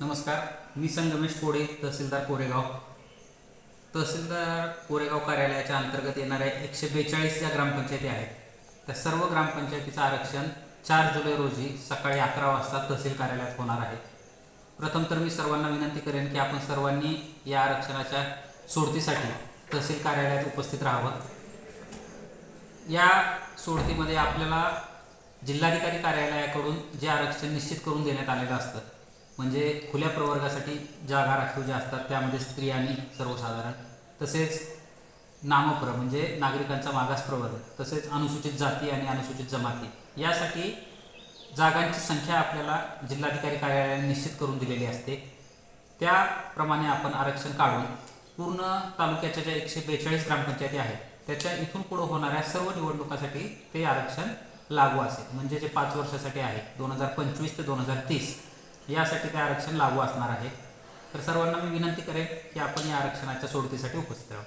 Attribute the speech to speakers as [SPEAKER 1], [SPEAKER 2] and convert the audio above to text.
[SPEAKER 1] नमस्कार मी संगमेश कोडे तहसीलदार कोरेगाव. तहसीलदार कोरेगाव कार्यालयाच्या अंतर्गत येणाऱ्या एकशे बेचाळीस ज्या ग्रामपंचायती आहेत. त्या सर्व ग्रामपंचायतीचं आरक्षण चार जुलै रोजी सकाळी अकरा वाजता तहसील कार्यालयात होणार आहे. प्रथम तर मी सर्वांना विनंती करेन की आपण सर्वांनी या आरक्षणाच्या सोडतीसाठी तहसील कार्यालयात उपस्थित राहावं. या सोडतीमध्ये आपल्याला जिल्हाधिकारी कार्यालयाकडून जे आरक्षण निश्चित करून देण्यात आलेलं असतं म्हणजे खुल्या प्रवर्गासाठी जागा राखीव ज्या असतात त्यामध्ये स्त्री आणि सर्वसाधारण. तसेच नामप्र म्हणजे नागरिकांचा मागास प्रवर्ग तसेच अनुसूचित जाती आणि अनुसूचित जमाती. यासाठी जागांची संख्या आपल्याला जिल्हाधिकारी कार्यालयाने निश्चित करून दिलेली असते. त्याप्रमाणे आपण आरक्षण काढून पूर्ण तालुक्याच्या ज्या एकशे बेचाळीस ग्रामपंचायती आहेत त्याच्या इथून पुढं होणाऱ्या सर्व निवडणुकासाठी ते आरक्षण लागू असेल. म्हणजे जे पाच वर्षासाठी आहे दोन हजार पंचवीस ते दोन हजार तीस यासाठी ते आरक्षण लागू असणार आहे. तर सर्वांना मी विनंती करेन की आपण या आरक्षणाच्या सोडतीसाठी उपस्थित राहू